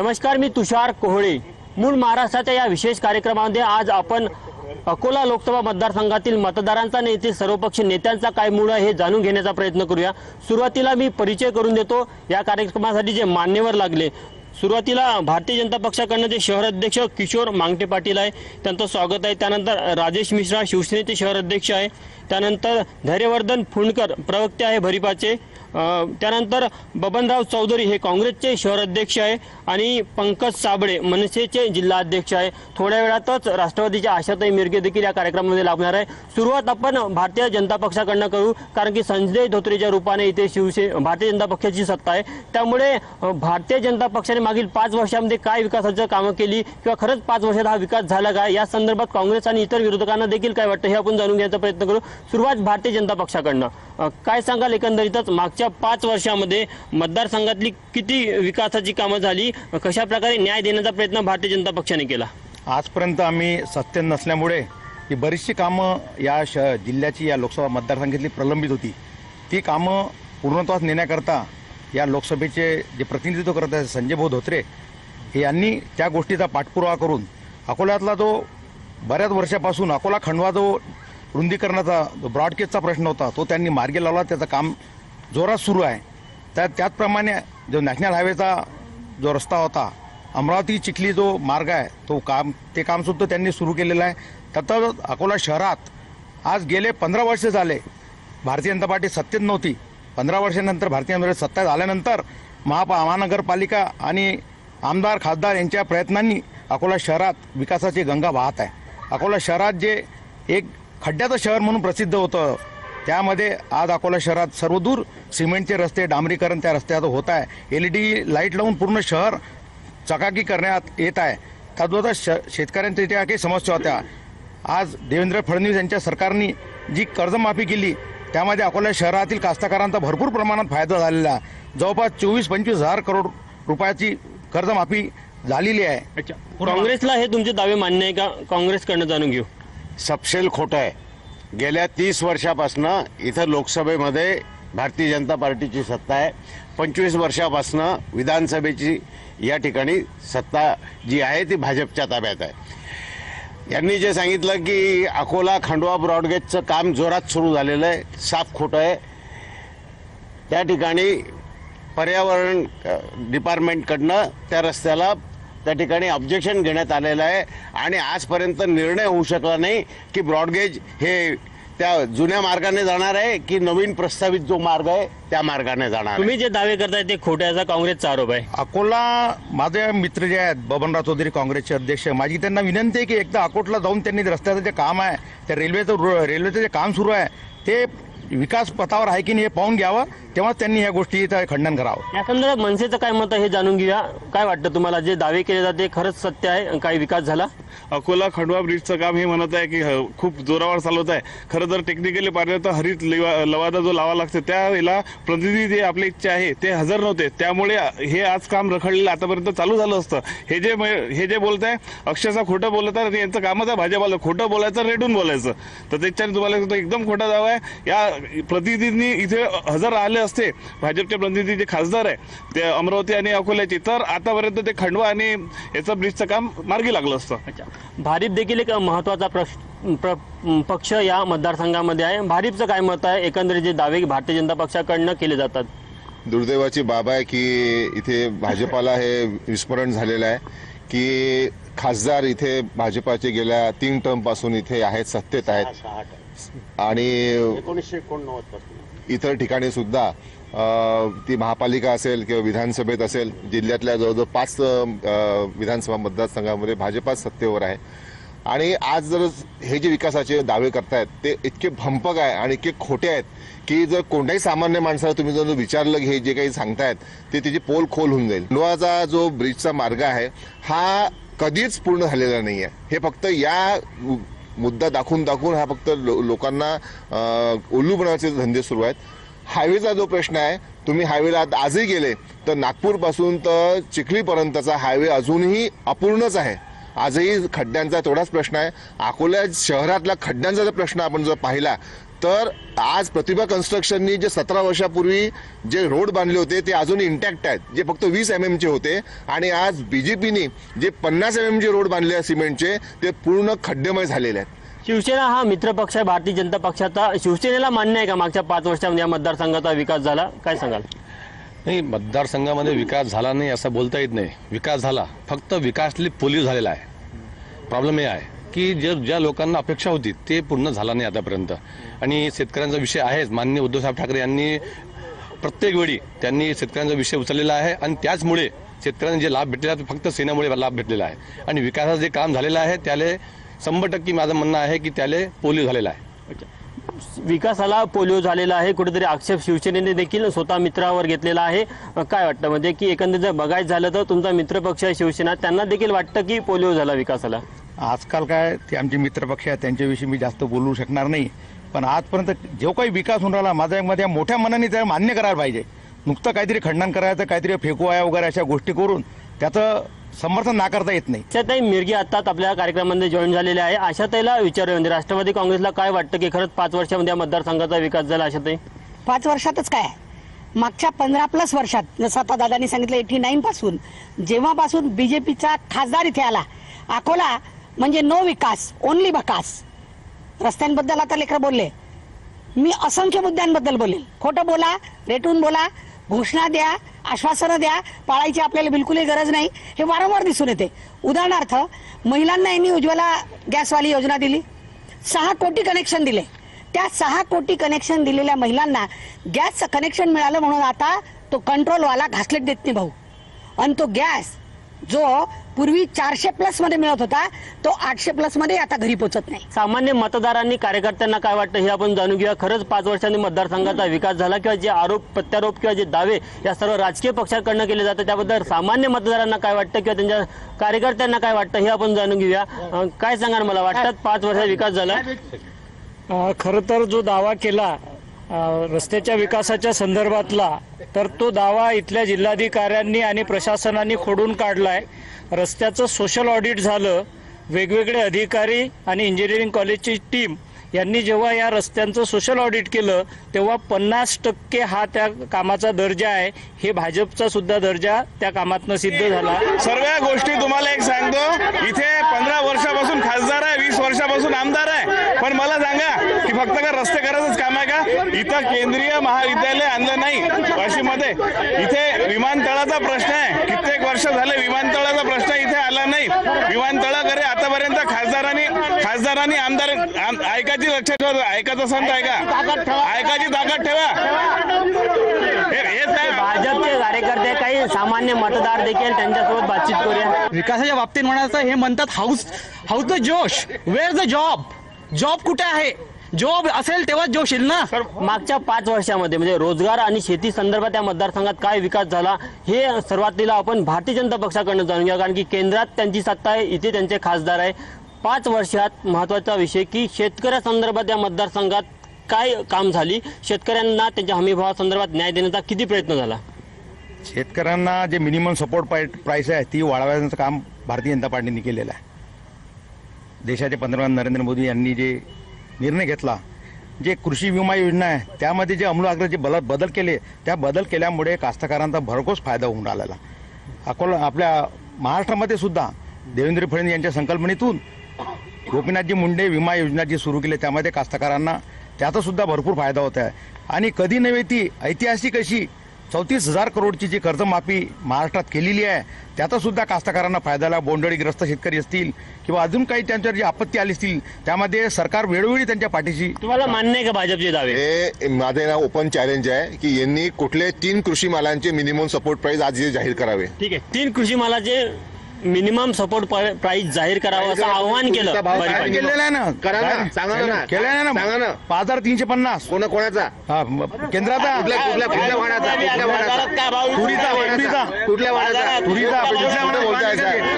नमस्कार मी तुषार कोहळे. मूळ महाराष्ट्राच्या या विशेष कार्यक्रमामध्ये आज आपण अकोला लोकसभा मतदारसंघातील मतदारांचा नेते सर्वपक्षीय नेत्यांचा काय मूळ आहे हे जाणून घेण्याचा प्रयत्न करूया. सुरुवातीला मी परिचय करून देतो. या कार्यक्रमासाठी जे मान्यवर लागले सुरुवातीला भारतीय जनता पक्षाकडनं जे शहर अध्यक्ष किशोर मांगटे पाटील आहे त्यांचं स्वागत आहे. त्यानंतर राजेश मिश्रा शिवसेनेचे शहर अध्यक्ष आहे. त्यानंतर धैर्यवर्धन फुंडकर प्रवक्ते आहे भरिपाचे. त्यानंतर बबनराव चौधरी हे काँग्रेसचे शहर अध्यक्ष आहे आणि पंकज साबळे मनसेचे जिल्हा अध्यक्ष आहे. थोड्या वेळातच राष्ट्रवादीच्या आशाताई मिरगे देखील या कार्यक्रमामध्ये लाभणार आहे. सुरुवात आपण भारतीय जनता पक्षाकडनं करू कारण की संजय धोत्रेच्या रूपाने इथे शिवसे भारतीय जनता पक्षाची सत्ता आहे. त्यामुळे भारतीय जनता पक्षाने मागील पाच वर्षामध्ये काय विकासाचं कामं केली किंवा खरंच पाच वर्षात हा विकास झाला काय या संदर्भात काँग्रेस आणि इतर विरोधकांना देखील काय वाटतं हे आपण जाणून घ्यायचा प्रयत्न करू. सुरुवात भारतीय जनता पक्षाकडनं. काय सांगाल एकंदरीतच मागच्या पाच वर्षामध्ये मतदारसंघातली किती विकासाची कामं झाली कशा प्रकारे न्याय देण्याचा प्रयत्न भारतीय जनता पक्षाने केला? आजपर्यंत आम्ही सत्य नसल्यामुळे ही बरीचशी कामं या श जिल्ह्याची या लोकसभा मतदारसंघातली प्रलंबित होती. ती कामं पूर्णत्वास नेण्याकरता या लोकसभेचे जे प्रतिनिधित्व करत आहेत संजय भाऊ धोत्रे हे यांनी त्या गोष्टीचा पाठपुरावा करून अकोल्यातला जो बऱ्याच वर्षापासून अकोला खंडवा जो रुंदीकरणाचा जो ब्रॉडकेजचा प्रश्न होता तो त्यांनी मार्गी लावला त्याचं काम जोरात सुरू आहे. त्या त्याचप्रमाणे जो नॅशनल हायवेचा जो रस्ता होता अमरावती चिखली जो मार्ग आहे तो काम ते काम सुद्धा त्यांनी सुरू केलेलं आहे. तसंच अकोला शहरात आज गेले पंधरा वर्ष झाले भारतीय जनता पार्टी सत्तेत नव्हती. पंधरा वर्षानंतर भारतीय जनता पार्टी सत्तेत आल्यानंतर महापा महानगरपालिका आणि आमदार खासदार यांच्या प्रयत्नांनी अकोला शहरात विकासाची गंगा वाहत आहे. अकोला शहरात जे एक खड्ड्याचं शहर म्हणून प्रसिद्ध होतं त्यामध्ये आज अकोला शहरात सर्वदूर सिमेंटचे रस्ते डांबरीकरण त्या रस्त्यात होत आहे. एल ई डी लाइट लावून पूर्ण शहर चकाकी करण्यात येत आहे. त्याचबरोबर श शेतकऱ्यांच्या ज्या काही समस्या होत्या. आज देवेंद्र फडणवीस यांच्या सरकारने जी कर्जमाफी केली त्यामध्ये अकोला शहरातील कास्तकारांचा भरपूर प्रमाणात फायदा झालेला आहे. जवळपास चोवीस पंचवीस हजार करोड रुपयाची कर्जमाफी झालेली आहे. अच्छा. काँग्रेसला हे तुमचे दावे मान्य आहे का? काँग्रेसकडनं जाणून घेऊ. सपशेल खोटं आहे. गेल्या तीस वर्षापासनं इथं लोकसभेमध्ये भारतीय जनता पार्टीची सत्ता आहे. पंचवीस वर्षापासनं विधानसभेची या ठिकाणी सत्ता जी आहे ती भाजपच्या ताब्यात आहे. यांनी जे सांगितलं की अकोला खंडवा ब्रॉडगेजचं काम जोरात सुरू झालेलं आहे साफ खोटं आहे. त्या ठिकाणी पर्यावरण डिपार्टमेंटकडनं त्या रस्त्याला त्या ठिकाणी ऑब्जेक्शन घेण्यात आलेलं आहे. आणि आजपर्यंत निर्णय होऊ शकला नाही की ब्रॉडगेज हे त्या जुन्या मार्गाने जाणार आहे की नवीन प्रस्तावित जो मार्ग आहे त्या मार्गाने जाणार आहे. तुम्ही जे दावे करताय ते खोट्याचा काँग्रेसचा आरोप आहे. अकोला माझे मित्र जे आहेत बबनराव चौधरी काँग्रेसचे अध्यक्ष माझी त्यांना विनंती आहे की एकदा अकोटला जाऊन त्यांनी रस्त्याचं जे काम आहे त्या रेल्वेचं रो- रेल्वेचं जे काम सुरू आहे ते विकास पथावर आहे की नाही हे पाहून घ्यावं तेव्हाच त्यांनी या गोष्टीचं खंडन करावं. या संदर्भात मनसेचं काय मत आहे हे जाणून घेऊया. काय वाटतं तुम्हाला? जे दावे केले जाते खरंच सत्य आहे काही विकास झाला? अकोला खंडवा ब्रिजचं काम हे म्हणत आहे की ह- खूप जोरावर चालवत आहे. खरं जर टेक्निकली पाहिलं तर हरित लिवा- लवादा जो लावा लागतो त्यावेळेला प्रतिनिधी जे आपले इच्छा आहे ते हजर नव्हते. त्यामुळे हे आज काम रखडलेलं आतापर्यंत चालू झालं असतं. हे जे म- हे जे बोलत आहे अक्षरशः खोटं बोलत आहे यांचं कामच आहे भाजपाला. खोटं बोलायचं रेडून बोलायचं. तर त्याच्याने तुम्हाला एकदम खोटा दावा आहे. या प्रतिनिधींनी इथे हजर राहिले असते. भाजपचे प्रतिनिधी जे खासदार आहे ते अमरावती आणि अकोल्याचे. तर आतापर्यंत ते खंडवा आणि याचं ब्रिजचं काम मार्गी लागलं असतं. अच्छा. भारीप देखील एक महत्त्वाचा प्रश्न प्र- पक्ष या मतदारसंघामध्ये आहे. भारीपचं काय मत आहे? एकंदरीत जे दावे भारतीय जनता पक्षाकडनं केले जातात. दुर्दैवाची बाब आहे की इथे भाजपाला हे विस्मरण झालेलं आहे की खासदार इथे भाजपाचे गेल्या तीन टर्मपासून इथे आहेत सत्तेत आहेत. आणि एकोणीसशे एकोणनव्वद इतर ठिकाणी सुद्धा ती महापालिका असेल किंवा विधानसभेत असेल जिल्ह्यातल्या जवळजवळ पाच विधानसभा मतदारसंघामध्ये भाजपा सत्तेवर आहे. आणि आज जर हे जे विकासाचे दावे करतायत ते इतके भंपक आहे आणि इतके खोटे आहेत की जर कोणत्याही सामान्य माणसाला तुम्ही जर विचारलं की हे जे काही सांगतायत ते त्याची पोल खोल होऊन जाईल. लोहाचा जो ब्रिजचा मार्ग आहे हा कधीच पूर्ण झालेला नाही आहे हे फक्त या मुद्दा दाखवून दाखवून हा फक्त लो- लोकांना उल्लू बनवायचे धंदे सुरू आहेत. हायवेचा जो प्रश्न आहे तुम्ही हायवेला आजही गेले तर नागपूरपासून तर चिखलीपर्यंतचा हायवे अजूनही अपूर्णच आहे. आजही खड्ड्यांचा तेवढाच प्रश्न आहे. अकोला शहरातला खड्ड्यांचा जर प्रश्न आपण जर पाहिला तर आज प्रतिभा कन्स्ट्रक्शननी जे सतरा वर्षापूर्वी जे रोड बांधले होते ते अजूनही इंटॅक्ट आहेत. जे फक्त वीस एम चे होते. आणि आज बीजेपीनी जे पन्नास एम चे रोड बांधले आहेत सिमेंटचे ते पूर्ण खड्डेमय झालेले आहेत. शिवसेना हा मित्रपक्ष आहे भारतीय जनता पक्षाचा. शिवसेनेला मान्य आहे का मागच्या पाच वर्षामध्ये या मतदारसंघाचा विकास झाला? काय सांगाल? नाही मतदारसंघामध्ये विकास झाला नाही असं बोलता येत नाही. विकास झाला. फक्त विकासली पोलीस झालेला आहे. प्रॉब्लेम हे आहे. की जे ज्या लोकांना अपेक्षा होती ते पूर्ण झाला नाही आतापर्यंत. आणि शेतकऱ्यांचा विषय आहेच. माननीय उद्धवसाहेब ठाकरे यांनी प्रत्येक वेळी त्यांनी शेतकऱ्यांचा विषय उचललेला आहे आणि त्याचमुळे शेतकऱ्यांना जे लाभ भेटलेला आहे फक्त सेनेमुळे लाभ भेटलेला आहे. आणि विकासाचं जे काम झालेलं आहे त्याले शंभर टक्के माझं म्हणणं आहे की त्याले पोलिओ झालेला आहे. विकासाला पोलिओ झालेला आहे कुठेतरी आक्षेप शिवसेनेने देखील स्वतः मित्रावर घेतलेला आहे. काय वाटतं? म्हणजे की एकंदर जर बघायचं झालं तर तुमचा मित्रपक्ष आहे शिवसेना त्यांना देखील वाटतं की पोलिओ झाला विकासाला? आजकाल काय ते आमचे मित्रपक्ष आहेत त्यांच्याविषयी मी जास्त बोलू शकणार नाही. पण आजपर्यंत जो काही विकास होऊन राहिला माझ्या मध्ये मोठ्या मनाने त्याला मान्य करायला पाहिजे. नुकतं काहीतरी खंडन करायचं काहीतरी फेकवाया वगैरे अशा गोष्टी करून त्याचं समर्थन नाकारता येत नाही. आशाताई मिरगी आत्ताच आपल्या कार्यक्रमामध्ये जॉईन झालेले आहे. आशाताईला विचारूया म्हणजे राष्ट्रवादी काँग्रेसला काय वाटतं की खरंच पाच वर्षामध्ये या मतदारसंघाचा विकास झाला आशाताई पाच वर्षातच काय? मागच्या पंधरा प्लस वर्षात जसं आता दादानी सांगितलं एटी नाईन पासून जेव्हापासून बीजेपीचा खासदार इथे आला अकोला म्हणजे नो विकास ओनली बकास रस्त्यांबद्दल आता लेकर बोलले. मी असंख्य मुद्द्यांबद्दल बोलेल. खोटं बोला रेटून बोला घोषणा द्या आश्वासनं द्या पाळायची आपल्याला बिलकुलही गरज नाही. हे वारंवार दिसून येते. उदाहरणार्थ महिलांना यांनी उज्ज्वला गॅसवाली योजना दिली. सहा कोटी कनेक्शन दिले. त्या सहा कोटी कनेक्शन दिलेल्या महिलांना गॅसचं कनेक्शन मिळालं म्हणून आता तो कंट्रोलवाला घासलेट देत नाही भाऊ. आणि तो गॅस जो पूर्वी चारशे प्लसमध्ये मिळत होता. तो आठशे प्लसमध्ये आता घरी पोचत नाही. सामान्य मतदारांनी कार्यकर्त्यांना काय वाटतं हे आपण जाणून घेऊया. खरंच पाच वर्षांनी मतदारसंघाचा विकास झाला किंवा जे आरोप प्रत्यारोप किंवा जे दावे या सर्व राजकीय पक्षांकडनं केले जातात त्याबद्दल सामान्य मतदारांना काय वाटतं किंवा त्यांच्या कार्यकर्त्यांना काय वाटतं हे आपण जाणून घेऊया. काय सांगाल मला? वाटतात पाच वर्षात विकास झाला. खरं तर जो दावा केला रस्त्याच्या विकासाच्या संदर्भातला तर तो दावा इथल्या जिल्हाधिकाऱ्यांनी आणि प्रशासनाने खोडून काढलाय. रस्त्याचं सोशल ऑडिट झालं. वेगवेगळे अधिकारी आणि इंजिनिअरिंग कॉलेजची टीम यांनी जेव्हा या रस्त्यांचं सोशल ऑडिट केलं तेव्हा पन्नास टक्के हा त्या कामाचा दर्जा आहे. हे भाजपचा सुद्धा दर्जा त्या कामातनं सिद्ध झाला. सर्व गोष्टी तुम्हाला एक सांगतो. इथे पंधरा वर्षापासून खासदार आहे वीस वर्षापासून आमदार आहे. पण मला सांगा की फक्त का रस्ते करायचंच काम का इथं केंद्रीय महाविद्यालय आणलं नाही वाशीमध्ये. इथे विमानतळाचा प्रश्न आहे. कित्येक वर्ष झाले विमानतळाचा प्रश्न इथे आला नाही. विमानतळाकडे आतापर्यंत खासदारांनी खासदारांनी आमदार आम- ऐकायची लक्षात ठेवा ऐकायचं संत ऐका. ऐकायची ताकद ठेवा. हे- भाजपचे कार्यकर्ते काही सामान्य मतदार देखील त्यांच्यासोबत बातचीत करूया. विकासाच्या बाबतीत म्हणायचं हे म्हणतात how's how's the josh where the job. Job कुठे आहे? जॉब असेल तेव्हा जोश येईल ना? मागच्या पाच वर्षामध्ये म्हणजे रोजगार आणि शेती संदर्भात या मतदारसंघात काय विकास झाला हे सर्वातीला आपण भारतीय जनता पक्षाकडनं जाणून घ्या कारण की केंद्रात त्यांची सत्ता आहे इथे त्यांचे खासदार आहे. पाच वर्षात महत्त्वाचा विषय की शेतकऱ्यासंदर्भात या मतदारसंघात काय काम झाली? शेतकऱ्यांना त्यांच्या हमीभावासंदर्भात न्याय देण्याचा किती प्रयत्न झाला? शेतकऱ्यांना जे मिनिमम सपोर्ट प्राइस आहे ती वाढवण्याचं काम भारतीय जनता पार्टीने केलेलं आहे. देशाचे पंतप्रधान नरेंद्र मोदी यांनी जे निर्णय घेतला. जे कृषी विमा योजना आहे त्यामध्ये जे अमूलाग्र जे बदल बदल केले त्या बदल केल्यामुळे कास्तकारांचा भरघोस फायदा होऊन राहिलेला. अकोला आपल्या महाराष्ट्रामध्ये सुद्धा देवेंद्र फडणवीस यांच्या संकल्पनेतून गोपीनाथजी मुंडे विमा योजना जी सुरू केली त्यामध्ये कास्तकारांना त्याचा सुद्धा भरपूर फायदा होत आहे. आणि कधी नव्हे ती ऐतिहासिक अशी चौतीस हजार करोडची जी कर्जमाफी महाराष्ट्रात केलेली आहे त्याचा सुद्धा कास्तकारांना फायदाला बोंडळीग्रस्त शेतकरी असतील किंवा अजून काही त्यांच्यावर जी आपत्ती आली असतील त्यामध्ये सरकार वेळोवेळी त्यांच्या पाठीशी तुम्हाला मान्य आहे का भाजपचे दावे? हे माझे ना ओपन चॅलेंज आहे की यांनी कुठले तीन कृषी मालांचे मिनिमम सपोर्ट प्राइस आज हे जाहीर करावे. ठीक आहे. तीन कृषी मालाचे मिनिमम सपोर्ट प्राइस जाहीर करावं असं आव्हान केलं. केलेलं आहे ना? करा ना? सांगा ना. आहे सांगा ना. पाच हजार तीनशे पन्नास. कोणा कोणाचा? केंद्राचा? कुठल्या तुरीचा तुरीचा कुठल्या तुरीचा?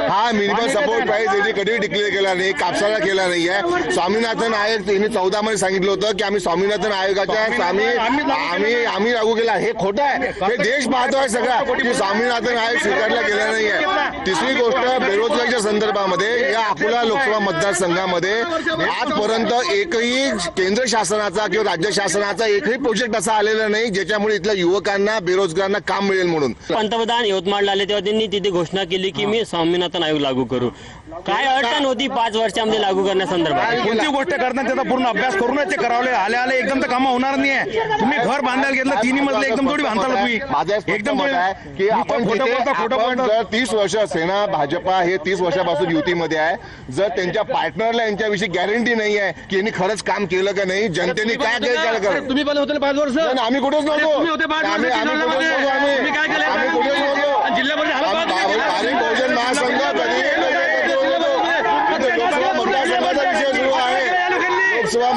हा मिनिमम सपोर्ट प्राइस यांनी कधीही डिक्लेअर केला नाही कापसाला केला नाही आहे. स्वामीनाथन आयोग यांनी चौदा मध्ये सांगितलं होतं की आम्ही स्वामीनाथन आयोगाच्या आम्ही आम्ही आम्ही लागू केला. हे खोटं आहे. हे देश पाहतो आहे सगळा. स्वामीनाथन आयोग स्वीकारला गेला नाही आहे तिसरी गोष्ट बेरोजगारीच्या संदर्भामध्ये या अकोला लोकसभा मतदारसंघामध्ये आजपर्यंत एकही केंद्र शासनाचा किंवा राज्य शासनाचा एकही प्रोजेक्ट असा आलेला नाही ज्याच्यामुळे इथल्या युवकांना बेरोजगारांना काम मिळेल म्हणून. पंतप्रधान यवतमाळला आले तेव्हा त्यांनी तिथे घोषणा केली की मी स्वामीनाथन आयोग लागू करू. काय अडचण होती पाच वर्षामध्ये लागू करण्यासंदर्भात? कोणती गोष्ट करताना त्याचा पूर्ण अभ्यास करूनच ते करावले आले आले एकदम तर कामं होणार नाही आहे तुम्ही घर बांधायला घेतलं तिन्ही मजले एकदम थोडी बांधताल तुम्ही. माझं एकदम मत थोडी- आहे की आपण खोटं जिथे बोलता, खोटं आपण बोलता. जर तीस वर्ष सेना भाजपा हे तीस वर्षापासून युतीमध्ये आहे. जर त्यांच्या पार्टनरला यांच्याविषयी गॅरंटी नाही आहे की यांनी खरंच काम केलं का नाही जनतेने काय केलं काय करा तुम्ही पण होते पाच वर्ष? नाही, आम्ही कुठेच नव्हतो. तुम्ही होते पाच वर्ष आम्ही आम्ही कुठेच जिल्ह्यामध्ये. नव्हतो आम्ही. तुम्ही काय केलं? आम्ही कुठेच नव्हतो. जिल्हा परिषद हालत आम्ही काय केलं? भारिक बहुजन महासंघ कधी इथे लोकसभा मतदारसंघाचा विषय सुरू आहे लोकसभा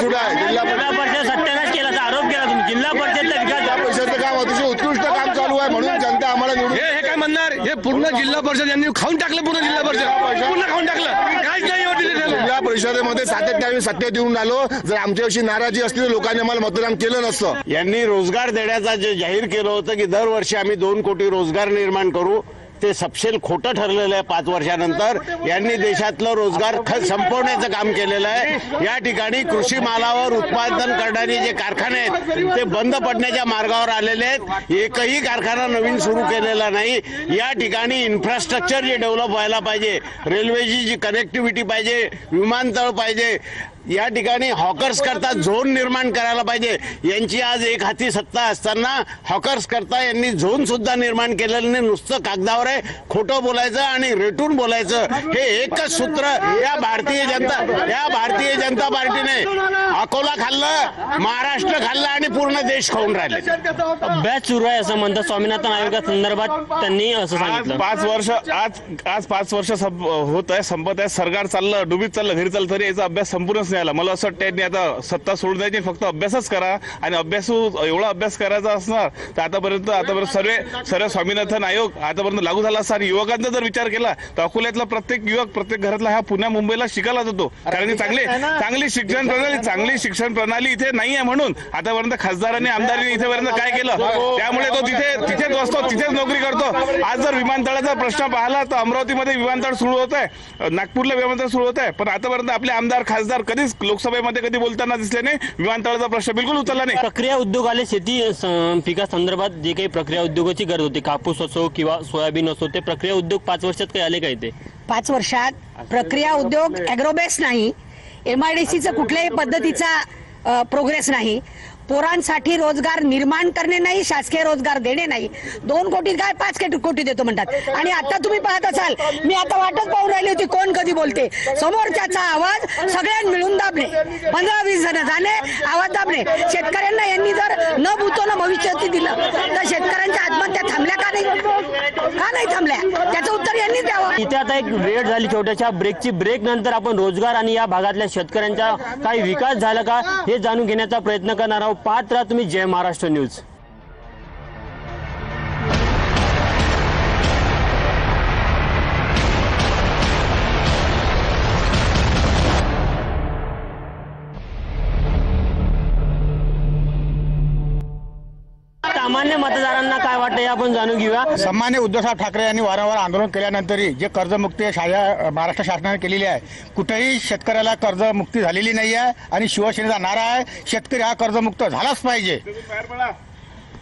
सुरू आहे. जिल्हा जिल्हा परिषद सत्यानाश केल्याचा आरोप केला तुम्ही. जिल्हा परिषदचा विकास परिषदचं काम अतिशय उत्कृष्ट काम चालू आहे म्हणून जनता आम्हाला निवडून हे हे काय म्हणणार? हे पूर्ण जिल्हा परिषद यांनी खाऊन टाकलं पूर्ण जिल्हा परिषद. पूर्ण खाऊन टाकलं. काहीच नाही. जिल्हा परिषदेमध्ये सातत्याने आम्ही सत्तेत येऊन आलो जर आमच्याविषयी नाराजी असली तर लोकांनी आम्हाला मतदान केलं नसतं. यांनी रोजगार देण्याचा जे जाहीर केलं होतं की दरवर्षी आम्ही दोन कोटी रोजगार निर्माण करू. ते सपशेल खोटं ठरलेलं आहे पाच वर्षानंतर. यांनी देशातलं रोजगार खत संपवण्याचं काम केलेलं आहे. या ठिकाणी कृषी मालावर उत्पादन करणारे जे कारखाने आहेत ते बंद पडण्याच्या मार्गावर आलेले आहेत. एकही कारखाना नवीन सुरू केलेला नाही. या ठिकाणी इन्फ्रास्ट्रक्चर जे डेव्हलप व्हायला पाहिजे रेल्वेची जी कनेक्टिव्हिटी पाहिजे विमानतळ पाहिजे या ठिकाणी हॉकर्स करता झोन निर्माण करायला पाहिजे. यांची आज एक हाती सत्ता असताना हॉकर्स करता यांनी झोन सुद्धा निर्माण केलेलं नाही. नुसतं कागदावर आहे. खोटं बोलायचं आणि रेटून बोलायचं. हे एकच सूत्र या भारतीय जनता या भारतीय जनता पार्टीने अकोला खाल्लं महाराष्ट्र खाल्लं आणि पूर्ण देश खाऊन राहिले. अभ्यास सुरू आहे असं म्हणतात स्वामीनाथन आयोगासंदर्भात त्यांनी असं सांगितलं. पाच वर्ष आज आज पाच वर्ष संप- होत आहे संपत आहे. सरकार चाललं डुबीत चाललं घरी चाललं तरी याचा अभ्यास संपूर्णच नाही आला. मला असं वाटतं यांनी आता सत्ता सोडून द्यायची फक्त अभ्यासच करा आणि अभ्यासू एवढा अभ्यास करायचा असणार तर आतापर्यंत आतापर्यंत सर्व सर्व स्वामीनाथन आयोग आतापर्यंत लागू झाला असता आणि युवकांचा जर विचार केला तर अकोल्यातला प्रत्येक युवक प्रत्येक घरातला हा पुण्या मुंबईला शिकायला जातो. कारण की चांगली चांगली शिक्षण प्रणाली चांगली शिक्षण प्रणाली इथे नाही आहे म्हणून आतापर्यंत खासदारांनी आमदारांनी इथेपर्यंत काय केलं? त्यामुळे तो तिथे तिथेच बसतो तिथेच नोकरी करतो. आज जर विमानतळाचा प्रश्न पाहिला तर अमरावतीमध्ये विमानतळ सुरू होत आहे नागपूरला विमानतळ सुरू होत आहे पण आतापर्यंत आपले आमदार खासदार कधीच लोकसभेमध्ये कधी बोलताना दिसले नाही. विमानतळाचा प्रश्न बिलकुल उचलला नाही. प्रक्रिया उद्योगाले शेती स- पिकासंदर्भात जे काही प्रक्रिया उद्योगाची गरज होती कापूस असो किंवा सोयाबीन असो ते प्रक्रिया उद्योग पाच वर्षात काही आले काय ते पाच वर्षात प्रक्रिया उद्योग अॅग्रोबेस नाही. एमआयडीसीचं कुठल्याही पद्धतीचा प्रोग्रेस नाही. पोरांसाठी रोजगार निर्माण करणे नाही शासकीय रोजगार देणे नाही. दोन कोटी काय पाच कोटी देतो म्हणतात. आणि आता तुम्ही पाहत असाल मी आता वाटच पाहून राहिली होती कोण कधी बोलते? समोरच्याचा आवाज सगळ्यांनी मिळून दाबले पंधरा वीस जण झाले आवाज दाबले शेतकऱ्यांना यांनी जर न भूतो न भविष्याती दिलं तर शेतकऱ्यांच्या आत्महत्या थांबल्या का नाही? का नाही थांबल्या? त्याचं इथे आता एक रेड झाली छोट्याशा ब्रेकची ब्रेक नंतर आपण रोजगार आणि या भागातल्या शेतकऱ्यांचा काही विकास झाला का हे जाणून घेण्याचा प्रयत्न करणार आहोत. पाहत राहा तुम्ही जय महाराष्ट्र न्यूज. मतदारांना काय वाटतं हे आपण जाणून घेऊया. सन्मान्य उद्धवसाहेब ठाकरे यांनी वारंवार आंदोलन केल्यानंतरही जे कर्जमुक्ती शाळा महाराष्ट्र शासनाने केलेली आहे कुठेही शेतकऱ्याला कर्जमुक्ती झालेली नाही आहे आणि शिवसेनेचा नारा आहे शेतकरी हा कर्जमुक्त झालाच पाहिजे.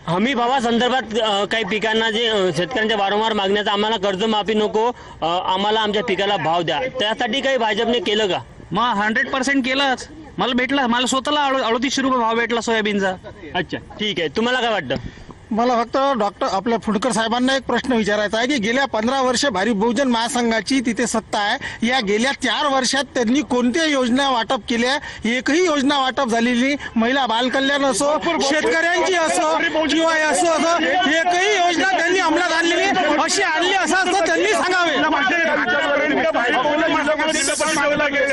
हमी भावा संदर्भात अ, काही पिकांना जे शेतकऱ्यांच्या वारंवार मागण्याचा आम्हाला कर्जमाफी नको आम्हाला आमच्या पिकाला भाव द्या. त्यासाठी काही भाजपने केलं का? मग हंड्रेड पर्सेंट केलंच. मला भेटला मला स्वतःला अडो- अडतीसशे रुपये भाव भेटला सोयाबीनचा. अच्छा ठीक आहे. तुम्हाला काय वाटतं? मला फक्त डॉक्टर आपल्या फुडकर साहेबांना एक प्रश्न विचारायचा आहे की गेल्या पंधरा वर्ष भारी बहुजन महासंघाची तिथे सत्ता आहे या गेल्या चार वर्षात त्यांनी कोणत्या योजना वाटप केल्या एकही योजना वाटप झालेली. महिला बालकल्याण असो शेतकऱ्यांची असो किंवा असो असो एकही योजना त्यांनी अंमलात आणलेली. अशी आणली असं असतं त्यांनी सांगावे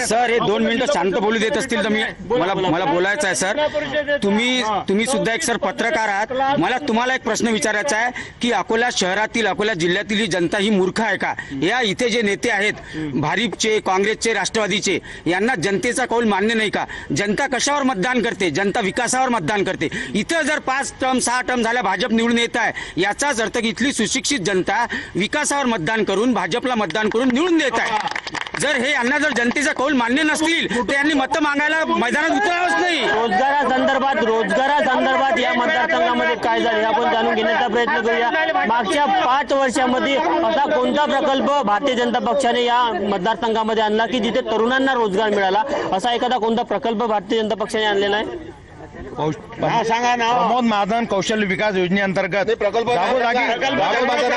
सर हे दोन मिनिटं शांत बोलू देत असतील तर मी मला मला बोलायचं आहे सर तुम्ही तुम्ही सुद्धा एक सर पत्रकार आहात मला तुम्हाला एक प्रश्न विचारायचा आहे की अकोला शहरातील अकोला जिल्ह्यातील ही जनता ही मूर्ख आहे का? या इथे जे नेते आहेत भारिपचे काँग्रेसचे राष्ट्रवादीचे यांना जनतेचा कौल मान्य नाही का? जनता कशावर मतदान करते? जनता विकासावर मतदान करते. इथं जर पाच टर्म सहा टर्म झाल्या भाजप निवडून येत आहे याचाच अर्थ की इथली सुशिक्षित जनता विकासावर मतदान करून भाजपला मतदान करून निवडून देत आहे. जर हे यांना जर जनतेचा कौल मान्य नसतील तर यांनी मतं मागायला मैदानात उतरावंच नाही. रोजगारासंदर्भात रोजगारासंदर्भात या मतदारसंघामध्ये काय झाले आपण जाणून घेण्याचा प्रयत्न करूया. मागच्या पाच वर्षामध्ये असा कोणता प्रकल्प भारतीय जनता पक्षाने या मतदारसंघामध्ये आणला की जिथे तरुणांना रोजगार मिळाला? असा एखादा कोणता प्रकल्प भारतीय जनता पक्षाने आणलेला आहे? सांगा ना प्रमोद महाजन कौशल्य विकास योजनेअंतर्गत जागोजागी जागोजागी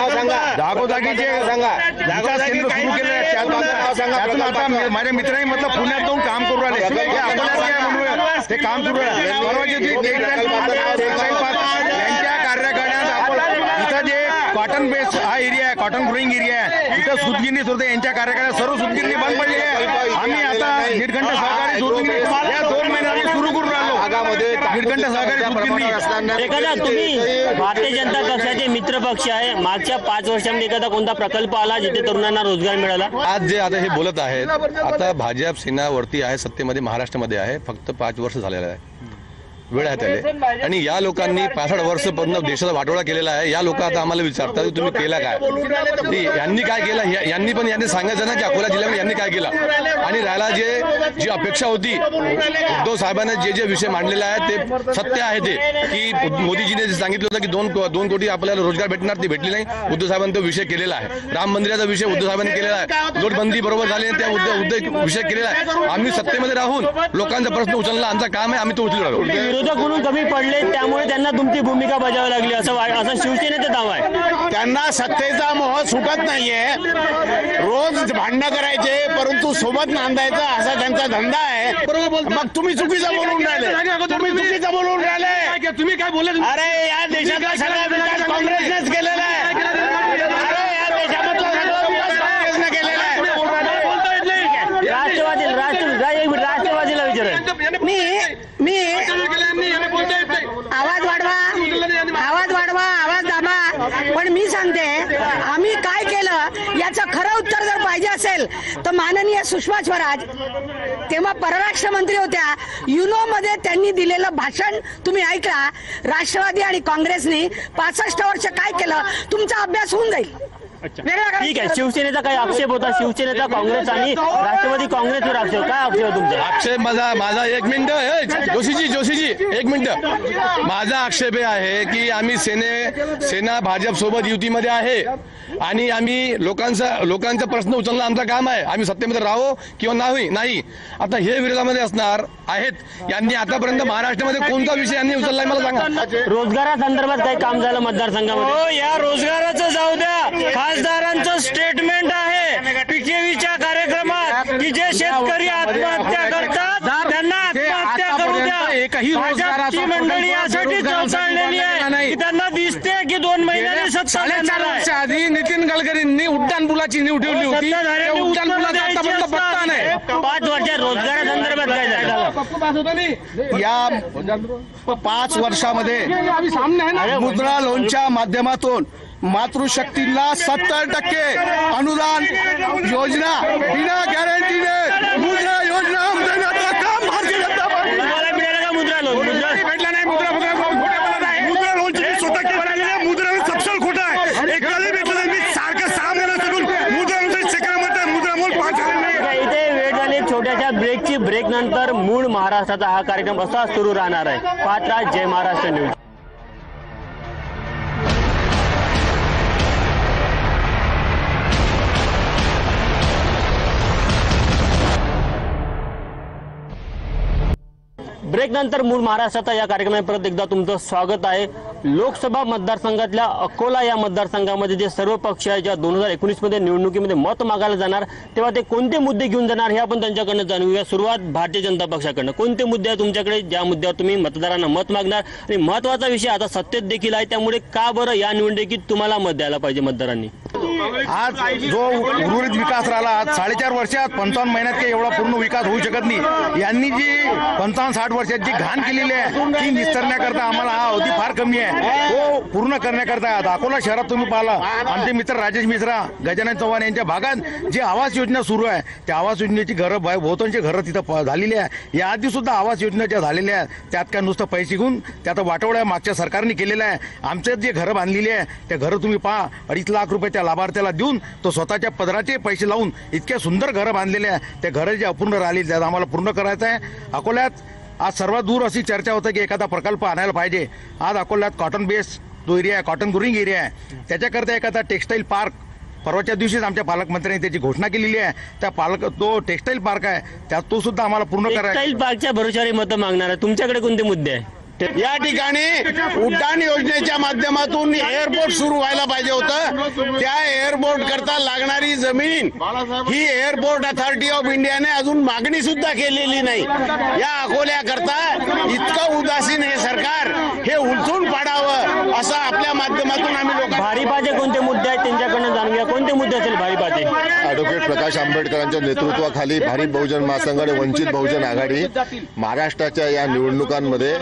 जागोजागी जे विकास केंद्र सुरू केले त्यातून आता माझ्या मित्रांनी म्हटलं पुण्यात जाऊन काम करू राहिले. हे अकोल्यात. ते काम सुरू आहे. यांच्या कार्यकाळात आपण इथं जे कॉटन बेस हा एरिया आहे कॉटन ग्रोईंग एरिया आहे. इथं सुतगिरणी सुरू आहे. यांच्या कार्यकाळात सर्व सुतगिरणी बंद पडलेली आहे. आम्ही आता निरखंड सहकारी सुतगिरणी या दोन महिन्यात सुरू करून राहिलो. सहकारी सुतगिरणी. एखादा तुम्ही भारतीय जनता पक्षाचे मित्र पक्ष आहे. मागच्या पाच वर्षामध्ये एखादा कोणता प्रकल्प आला जिथे तरुणांना रोजगार मिळाला? आज जे आता हे बोलत आहेत आता भाजप सेनावरती आहे सत्तेमध्ये महाराष्ट्रामध्ये आहे फक्त पाच वर्ष झालेलं आहे. वेळ आहे त्याला आणि या लोकांनी पासष्ट वर्ष पूर्ण देशाचा वाटोळा केलेला आहे. या लोक आता आम्हाला विचारतात की तुम्ही केला काय? यांनी काय केलं? यांनी पण यांनी सांगायचं ना की अकोला जिल्ह्यामध्ये यांनी काय केलं? आणि राहिला जे जी अपेक्षा होती उद्धव साहेबांनी जे जे विषय मांडलेले आहेत ते सत्य आहे ते. की मोदीजीने जे सांगितलं होतं की दोन दोन कोटी आपल्याला रोजगार भेटणार ते भेटले नाही. उद्धव साहेबांनी तो विषय केलेला आहे. राम मंदिराचा विषय उद्धव साहेबांनी केलेला आहे. नोटबंदी बरोबर झाली त्या उद्धव उद्धव विषय केलेला आहे. आम्ही सत्तेमध्ये राहून लोकांचा प्रश्न उचलला आमचा काम आहे आम्ही तो उचलू राहिलो विरोधक म्हणून कमी पडले त्यामुळे त्यांना तुमची भूमिका बजावावी लागली. असं असं शिवसेनेचा दावा आहे. त्यांना सत्तेचा मोह सुटत नाहीये. रोज भांडणं करायचे परंतु सोबत नांदायचं असा त्यांचा धंदा आहे. मग तुम्ही चुकीचं बोलून राहिले. तुम्ही चुकीचं बोलून राहिले. तुम्ही काय बोलले अरे या सगळा विकास काँग्रेसनेच केलेला आहे अरे या देशामधला सगळा विकास काँग्रेसने केलेला आहे राष्ट्रवादी राष्ट्र रा- एक मिनिट, राष्ट्रवादीला विचारेल मी मी आवाज वाढवा आवाज वाढवा आवाज दाबा पण मी सांगते आम्ही काय केलं याचं खरं उत्तर जर पाहिजे असेल तर माननीय सुषमा स्वराज तेव्हा परराष्ट्र मंत्री होत्या युनो मध्ये त्यांनी दिलेलं भाषण तुम्ही ऐकला राष्ट्रवादी आणि काँग्रेसने पासष्ट वर्ष काय केलं तुमचा अभ्यास होऊन जाईल. ठीक आहे शिवसेनेचा काही आक्षेप होता शिवसेनेचा काँग्रेस आणि राष्ट्रवादी काँग्रेसवर आक्षेप काय आक्षेप आहे तुमचा? आक्षेप माझा माझा एक मिनिट जोशीजी जोशीजी एक मिनिट. माझा आक्षेप हे आहे की आम्ही सेने सेना भाजप सोबत युतीमध्ये आहे. आणि आम्ही लोकांचा लोकांचा प्रश्न उचलणं आमचं काम आहे. आम्ही सत्तेमध्ये राहो किंवा नाही नाही. आता हे विरोधामध्ये असणार आहेत. यांनी आतापर्यंत महाराष्ट्रामध्ये कोणता विषय यांनी उचललाय मला सांगा. रोजगारासंदर्भात काही काम झालं मतदारसंघामध्ये? हो या रोजगाराचं जाऊ द्या. खासदारांचं स्टेटमेंट आहे. पीकेव्हीच्या कार्यक्रमात की जे शेतकरी आत्महत्या करतात त्यांना आत्महत्या एकही रोजगाराचा भाजपची मंडळी यासाठी रोजगारासाठी चौचाळलेली बनलेला आहे नाही. की त्यांना दिसते की दोन महिन्यांनी सत्ता साडेचार देणार आहे. वर्ष आधी नितीन गडकरींनी उड्डाण पुलाची नीव ठेवली होती त्या सत्ताधाऱ्यांनी उड्डाण उत्तरं पुलाचा द्यायची आतापर्यंत पत्ता नाही असतात. पाच वर्षात रोजगारासंदर्भात काय झालं या पाच वर्षामध्ये मुद्रा लोनच्या माध्यमातून मातृशक्तीला सत्तर टक्के अनुदान योजना बिना गॅरंटीने मुद्रा योजना देण्याचं काम भारतीय जनता पार्टी तुम्हाला मिळालं का मुद्रा लोन मुद्रा भेटला नाही मुद्रा मुद्रा मुद्रा लोन स्वतः केलेलं आहे मुद्रा लोन सपशेल खोटं आहे एकाला भेटलं नाही. मी सारखं सहा महिन्यापासून मुद्रा लोनचं चक्र म्हणतात मुद्रा लोन पाच हजार नाही ठीक आहे, इथे वेळ झाली एक छोट्याशा ब्रेकची ब्रेक नंतर तासाचा हा कार्यक्रम असाच सुरू राहणार आहे. पात्रा जय महाराष्ट्र न्यूज. ब्रेक नंतर मूळ महाराष्ट्राचा या कार्यक्रमात परत एकदा तुमचं स्वागत आहे. लोकसभा मतदारसंघातल्या अकोला या मतदारसंघामध्ये जे सर्व पक्ष आहे ज्या दोन हजार एकोणीसमध्ये निवडणुकीमध्ये मत मागायला जाणार तेव्हा ते कोणते मुद्दे घेऊन जाणार हे आपण त्यांच्याकडनं जाणून घेऊया सुरुवात भारतीय जनता पक्षाकडनं. कोणते मुद्दे आहे तुमच्याकडे? ज्या मुद्द्यावर तुम्ही मतदारांना मत मागणार. आणि महत्त्वाचा विषय आता सत्तेत देखील आहे त्यामुळे का बरं या निवडणुकीत तुम्हाला मत द्यायला पाहिजे मतदारांनी? आज जो उर्वरित विकास राहिला आज साडेचार वर्षात पंचावन्न महिन्यात काही एवढा पूर्ण विकास होऊ शकत नाही. यांनी जी पंचावन्न साठ वर्षात जी घाण केलेली आहे ती निस्तरण्याकरता आम्हाला हा अवधी फार कमी आहे. तो पूर्ण करण्याकरता अकोला शहरात तुम्ही पाहिला. आमचे मित्र राजेश मिश्रा गजानन चव्हाण यांच्या भागात जी आवास योजना सुरू आहे त्या आवास योजनेची घरं बाय- बहुतांशी घरं तिथं झालेली आहे. या आधी सुद्धा आवास योजना ज्या झालेल्या आहेत त्यात काय नुसतं पैसे घेऊन त्यात वाटवड्या मागच्या सरकारने केलेलं आहे. आमचे जे घरं बांधलेली आहे त्या घरं तुम्ही पहा अडीच लाख रुपये त्या लाभार्थ्याला देऊन तो स्वतःच्या पदराचे पैसे लावून इतक्या सुंदर घरं बांधलेले आहे. त्या घरं जे अपूर्ण राहिली त्यात आम्हाला पूर्ण करायचं आहे. अकोल्यात आज सर्वात दूर अशी चर्चा होतं की एखादा प्रकल्प आणायला पाहिजे. आज अकोल्यात कॉटन बेस जो एरिया आहे कॉटन गुरिंग एरिया आहे त्याच्याकरता एखादा टेक्स्टाईल पार्क परवाच्या दिवशीच आमच्या पालकमंत्र्यांनी त्याची घोषणा केलेली आहे. त्या पालक तो टेक्स्टाईल पार्क आहे त्यात तो सुद्धा आम्हाला पूर्ण करायचा टेक्सटाईल पार्कच्या भरोशावर मतं मागणार आहे. तुमच्याकडे कोणते मुद्दे आहे या ठिकाणी उड्डाण योजनेच्या माध्यमातून एअरपोर्ट सुरू व्हायला पाहिजे होतं. त्या एअरपोर्ट करता लागणारी जमीन ही एअरपोर्ट अथॉरिटी ऑफ इंडियाने अजून मागणी सुद्धा केलेली नाही. या अकोल्याकरता इतकं उदासीन हे सरकार हे उलथून पाडावं असं आपल्या माध्यमातून आम्ही लोक भारीपाचे कोणते मुद्दे आहेत त्यांच्याकडनं जाणून घ्या. कोणते मुद्दे असेल भारीपाचे ॲडव्होकेट प्रकाश आंबेडकरांच्या नेतृत्वाखाली भारिप बहुजन महासंघ आणि वंचित बहुजन आघाडी महाराष्ट्राच्या या निवडणुकांमध्ये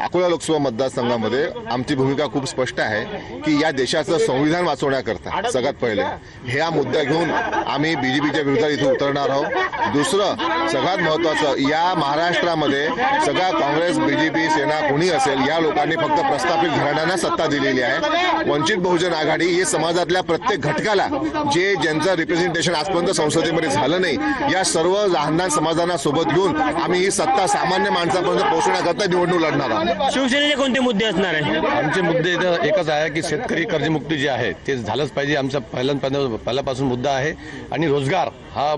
अकोला लोकसभा मतदारसंघामध्ये आमची भूमिका खूप स्पष्ट आहे की या देशाचं संविधान वाचवण्याकरता सगळ्यात पहिले ह्या मुद्दा घेऊन आम्ही बीजेपीच्या विरोधात इथे उतरणार आहोत. दुसरं सगळ्यात महत्वाचं या महाराष्ट्रामध्ये सगळ्या काँग्रेस बीजेपी सेना कोणी असेल या लोकांनी फक्त प्रस्थापित घराण्यांना सत्ता दिलेली आहे. वंचित बहुजन आघाडी ही समाजातल्या प्रत्येक घटकाला जे ज्यांचं रिप्रेझेंटेशन आजपर्यंत संसदेमध्ये झालं नाही या सर्व लहान समाजांना सोबत घेऊन आम्ही ही सत्ता सामान्य माणसापर्यंत पोहोचण्याकरता निवडणूक लढणार आहोत. शिवसेनेचे कोणते मुद्दे असणार आहे? आमचे मुद्दे इथं एकच आहे की शेतकरी कर्जमुक्ती जी आहे ते झालंच पाहिजे. आमचा पहिल्यांदा पहिल्यापासून मुद्दा आहे. आणि रोजगार हा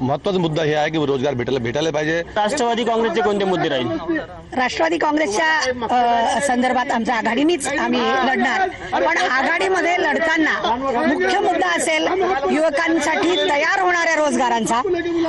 महत्त्वाचा मुद्दा हे आहे की रोजगार भेटायला भेटायला पाहिजे. राष्ट्रवादी काँग्रेसचे कोणते मुद्दे राहील? राष्ट्रवादी काँग्रेसच्या संदर्भात आमच्या आघाडीनीच आम्ही लढणार पण आघाडीमध्ये लढताना मुख्य मुद्दा असेल युवकांसाठी तयार होणाऱ्या रोजगारांचा.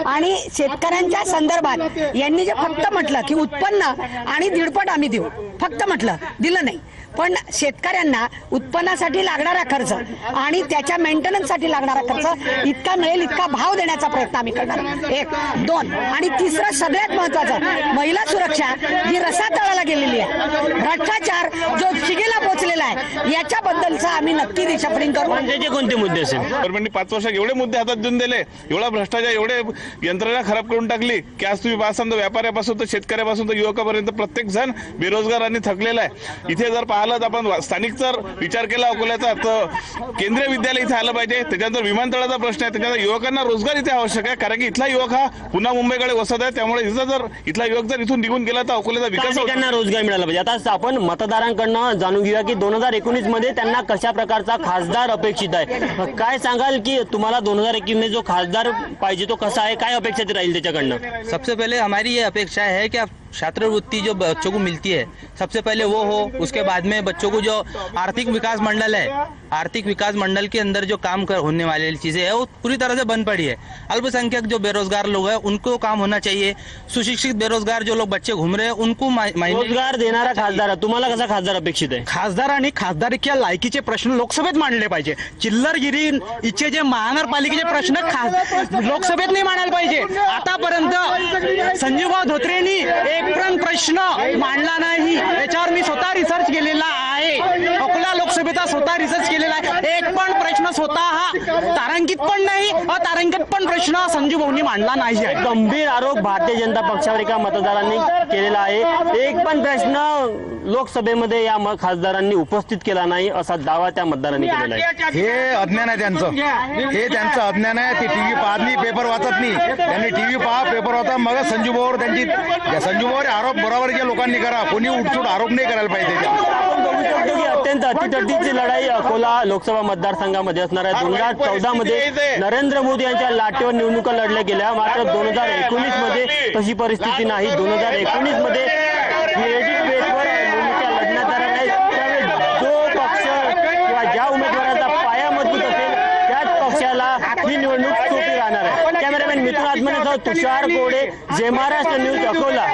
आणि शेतकऱ्यांच्या संदर्भात यांनी जे फक्त म्हटलं की उत्पन्न आणि दीडपट आम्ही देऊ. फक्त म्हटलं. दिलं नाही. पण शेतकऱ्यांना उत्पन्नासाठी लागणारा खर्च आणि त्याच्या मेंटेनन्ससाठी लागणारा खर्च इतका मिळेल इतका भाव देण्याचा प्रयत्न आम्ही करणार एक दोन आणि तिसरं सगळ्यात महत्वाचं महिला सुरक्षा जी रसातळाला गेलेली आहे. भ्रष्टाचार जो शिगेला पोहोचलेला आहे याच्याबद्दलचा आम्ही नक्की दिशापरिंग करू. त्याचे कोणते मुद्दे असेल? गव्हर्नमेंटने पाच वर्षात एवढे मुद्दे हातात देऊन दिले एवढा भ्रष्टाचार एवढे यंत्रणा खराब करून टाकली की आज तुम्ही तर व्यापाऱ्यापासून तर शेतकऱ्यापासून तर युवकापर्यंत प्रत्येक जण बेरोजगार आणि थकलेला आहे. इथे जर पाहिलं तर आपण स्थानिक जर विचार केला अकोल्याचा तर केंद्रीय विद्यालय इथे आलं पाहिजे. त्याच्यानंतर विमानतळाचा प्रश्न आहे. त्याच्यानंतर युवकांना रोजगार इथे आवश्यक आहे. कारण की इथला युवक हा पुन्हा मुंबईकडे वसत आहे. त्यामुळे इथं जर इथला युवक जर इथून निघून गेला तर अकोल्याचा विकास. त्यांना रोजगार मिळाला पाहिजे. आता आपण मतदारांकडनं जाणून घेऊया की दोन हजार एकोणीसमध्ये त्यांना कशा प्रकारचा खासदार अपेक्षित आहे? काय सांगाल की तुम्हाला दोन हजार एकवीसमध्ये जो खासदार पाहिजे तो कसा आहे? काय अपेक्षित राहील त्याच्याकडनं? सबसे पहले हमारी ये अपेक्षा है कि आप छात्रवृत्ति जो बच्चों को मिलती है सबसे पहले वो हो उसके बाद में बच्चों को जो आर्थिक विकास मंडल है आर्थिक विकास मंडल के अंदर जो काम कर होने वाली चीज़ें है वो पूरी तरह से बंद पड़ी है। अल्पसंख्यक जो बेरोजगार लोग हैं उनको काम होना चाहिए। सुशिक्षित बेरोजगार जो लोग बच्चे घूम रहे हैं उनको रोज़गार देणारा खासदार आहे. तुम्हाला कसा खासदार अपेक्षित आहे? खासदार आणि खासदारकीच्या लायकीचे प्रश्न लोकसभेत मांडले पाहिजे. चिल्लरगिरी इच्छे जे महानगरपालिकेचे प्रश्न खास लोकसभेत नाही मांडायला पाहिजे. आतापर्यंत संजीवभाऊ धोत्रेंनी एक पण प्रश्न मांडला नाही. याच्यावर मी स्वतः रिसर्च केलेला आहे. अकोला लोकसभेचा स्वतः रिसर्च केलेला आहे. एक पण प्रश्न स्वतः हा तारांकित पण नाही अतारांकित पण प्रश्न संजीव भाऊनी मांडला नाही. आहे गंभीर आरोप भारतीय जनता पक्षावर एका मतदारांनी केलेला आहे. एक पण प्रश्न लोकसभेमध्ये या खासदारांनी उपस्थित केला नाही असा दावा त्या मतदारांनी केलेला आहे. हे अज्ञान आहे त्यांचं. हे त्यांचं अज्ञान आहे. ते टीव्ही पाहत नाही पेपर वाचत नाही. त्यांनी टीव्ही पहा पेपर वाचा मग संजू भाऊवर त्यांची या संजू भाऊवर आरोप बरोबरच्या लोकांनी करा. कोणी उठसूट आरोप नाही करायला पाहिजे. त्याच्यावर. आपण बघू शकतो की अत्यंत अतितटीची लढाई अकोला लोकसभा मतदारसंघामध्ये असणार आहे. दोन हजार चौदा मध्ये नरेंद्र मोदी यांच्या लाटेवर निवडणुका लढल्या गेल्या. मात्र दोन हजार एकोणीसमध्ये तशी परिस्थिती नाही. दोन हजार एकोणीसमध्ये निवडणुका लढण्यात जो पक्ष किंवा ज्या उमेदवाराचा पाया मजबूत असेल त्याच पक्षाला ही निवडणूक सोपी राहणार आहे. कॅमेरामॅन मिथुन आत्मनेसह तुषार गोडे जे महाराष्ट्र न्यूज अकोला.